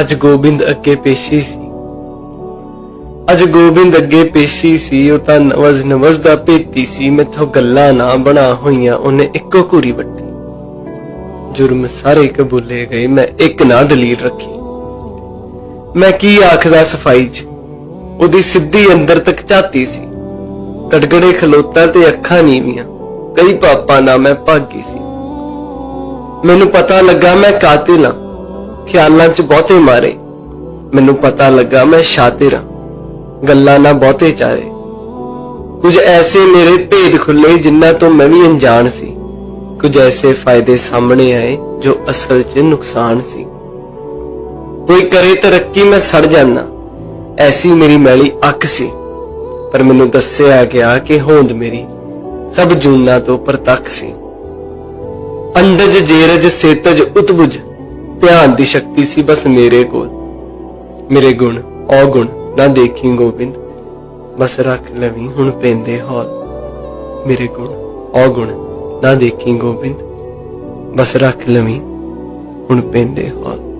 ਅੱਜ ਗੋਬਿੰਦ ਅੱਗੇ ਪੇਸ਼ੀ ਸੀ। ਅੱਜ ਗੋਬਿੰਦ ਅੱਗੇ ਪੇਸ਼ੀ ਸੀ, ਉਹ ਤਾਂ ਨਵਜ਼ ਨਵਜ਼ ਦਾ ਭੇਤੀ ਸੀ, ਮੈਥੋਂ ਗੱਲਾਂ ਨਾ ਬਣਾ ਹੋਈਆਂ, ਉਹਨੇ ਇੱਕੋ ਘੂਰੀ ਵੱਟੀ। ਜੁਰਮ ਸਾਰੇ ਕਬੂਲੇ ਗਏ, ਮੈਂ ਇੱਕ ਨਾ ਦਲੀਲ ਰੱਖੀ। ਮੈਂ ਕੀ ਆਖਦਾ ਸਫ਼ਾਈ 'ਚ? ਉਹਦੀ ਸਿੱਧੀ ਅੰਦਰ ਤੱਕ ਝਾਤੀ ਸੀ। ਕਟਗੜੇ ਖਲੋਤਾ ਤੇ ਅੱਖਾਂ ਨੀਵੀਆਂ ਕਈ ਪਾਪਾਂ ਦਾ ਮੈਂ ਭਾਗੀ ਸੀ। ਮੈਨੂੰ ਪਤਾ ਲੱਗਾ ਮੈਂ ਕਾਤਿਲ ਹਾਂ। ਖਿਆਲਾਂ 'ਚ ਬਹੁਤੇ ਮਾਰੇ। ਮੈਨੂੰ ਪਤਾ ਲੱਗਾ ਮੈਂ ਸ਼ਾਤਿਰ ਹਾਂ। ਗੱਲਾਂ ਨਾ ਬਹੁਤੇ ਚਾਹੇ ਕੁਝ ਐਸੇ ਮੇਰੇ ਭੇਦ ਖੁੱਲੇ ਜਿਨ੍ਹਾਂ ਤੋਂ ਮੈਂ ਵੀ ਅਣਜਾਣ ਸੀ। ਕੁਝ ਐਸੇ ਫਾਇਦੇ ਸਾਹਮਣੇ ਆਏ ਜੋ ਅਸਲ 'ਚ ਨੁਕਸਾਨ ਸੀ। ਕੋਈ ਕਰੇ ਤਰੱਕੀ ਮੈਂ ਸੜ ਜਾਣਾ ਐਸੀ ਮੇਰੀ ਮੈਲੀ ਅੱਖ ਸੀ। ਪਰ ਮੈਨੂੰ ਦੱਸਿਆ ਗਿਆ ਕਿ ਹੋਂਦ ਮੇਰੀ ਸਭ ਜੂਨਾਂ ਤੋਂ ਪ੍ਰਤੱਖ ਸੀ। ਅੰਦਜ ਜੇਰਜ ਸੇਤਜ ਉਤਬੁਜ ਧਿਆਨ ਦੀ ਸ਼ਕਤੀ ਸੀ ਬਸ ਮੇਰੇ ਕੋਲ। ਮੇਰੇ ਗੁਣ, ਔਗੁਣ ਨਾ ਦੇਖੀ ਗੋਬਿੰਦ। ਬਸ ਰੱਖ ਲਵੀ ਹੁਣ ਪੈਂਦੇ ਹੌਲ। ਮੇਰੇ ਗੁਣ, ਔਗੁਣ ਨਾ ਦੇਖੀ ਗੋਬਿੰਦ। ਬਸ ਰੱਖ ਲਵੀ ਹੁਣ ਪੈਂਦੇ ਹੌਲ।